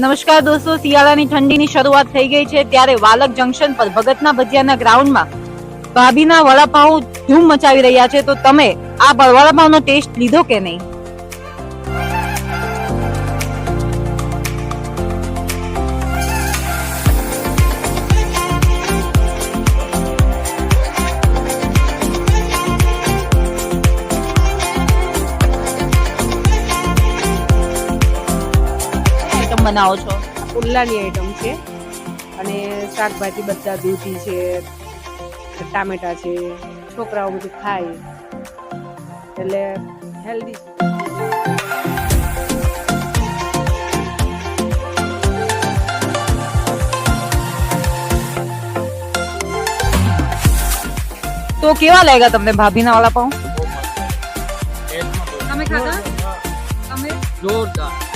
નમસ્કાર દોસ્તો, શિયાળાની ઠંડીની શરૂઆત થઈ ગઈ છે ત્યારે વાલક જંકશન પર ભગતના ભજીયાના ગ્રાઉન્ડમાં ભાભીના વડાપાઉં ધૂમ મચાવી રહ્યા છે. તો તમે આ વડાપાઉંનો ટેસ્ટ લીધો કે નહીં? આઈટમ બનાવો છો? પુલ્લાની આઈટમ છે. અને શાકભાજી બધા દૂધી છે ટામેટા છે છોકરાઓ બધું ખાય. એટલે હેલ્ધી તો કેવા લાગ્યા તમને ભાભીના વડાપાઉં તમે ખાધા? તમે? જોરદાર.